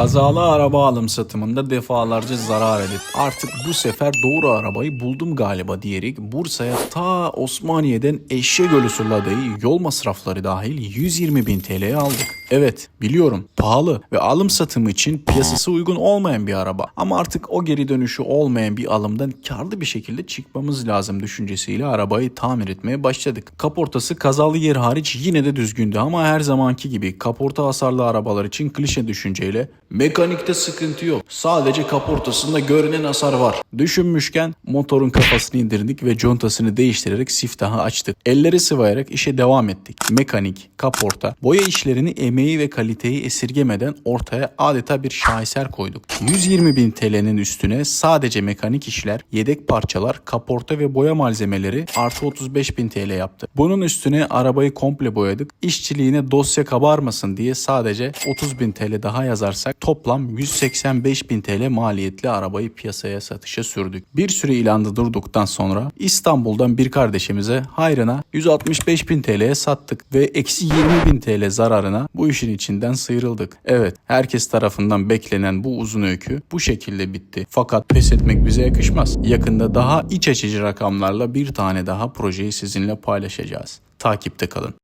Kazalı araba alım satımında defalarca zarar edip artık bu sefer doğru arabayı buldum galiba diyerek Bursa'ya ta Osmaniye'den Eşeğölü Suladığı yol masrafları dahil 120 bin TL'ye aldık. Evet biliyorum pahalı ve alım satımı için piyasası uygun olmayan bir araba. Ama artık o geri dönüşü olmayan bir alımdan karlı bir şekilde çıkmamız lazım düşüncesiyle arabayı tamir etmeye başladık. Kaportası kazalı yer hariç yine de düzgündü ama her zamanki gibi kaporta hasarlı arabalar için klişe düşünceyle mekanikte sıkıntı yok. Sadece kaportasında görünen hasar var. Düşünmüşken motorun kafasını indirdik ve contasını değiştirerek siftahı açtık. Elleri sıvayarak işe devam ettik. Mekanik, kaporta, boya işlerini emeği ve kaliteyi esirgemeden ortaya adeta bir şaheser koyduk. 120 bin TL'nin üstüne sadece mekanik işler, yedek parçalar, kaporta ve boya malzemeleri artı 35 bin TL yaptı. Bunun üstüne arabayı komple boyadık. İşçiliğine dosya kabarmasın diye sadece 30 bin TL daha yazarsak toplam 185 bin TL maliyetli arabayı piyasaya satışa sürdük. Bir süre ilanda durduktan sonra İstanbul'dan bir kardeşimize hayrına 165 bin TL'ye sattık ve eksi 20 bin TL zararına bu işin içinden sıyrıldık. Evet herkes tarafından beklenen bu uzun öykü bu şekilde bitti. Fakat pes etmek bize yakışmaz. Yakında daha iç açıcı rakamlarla bir tane daha projeyi sizinle paylaşacağız. Takipte kalın.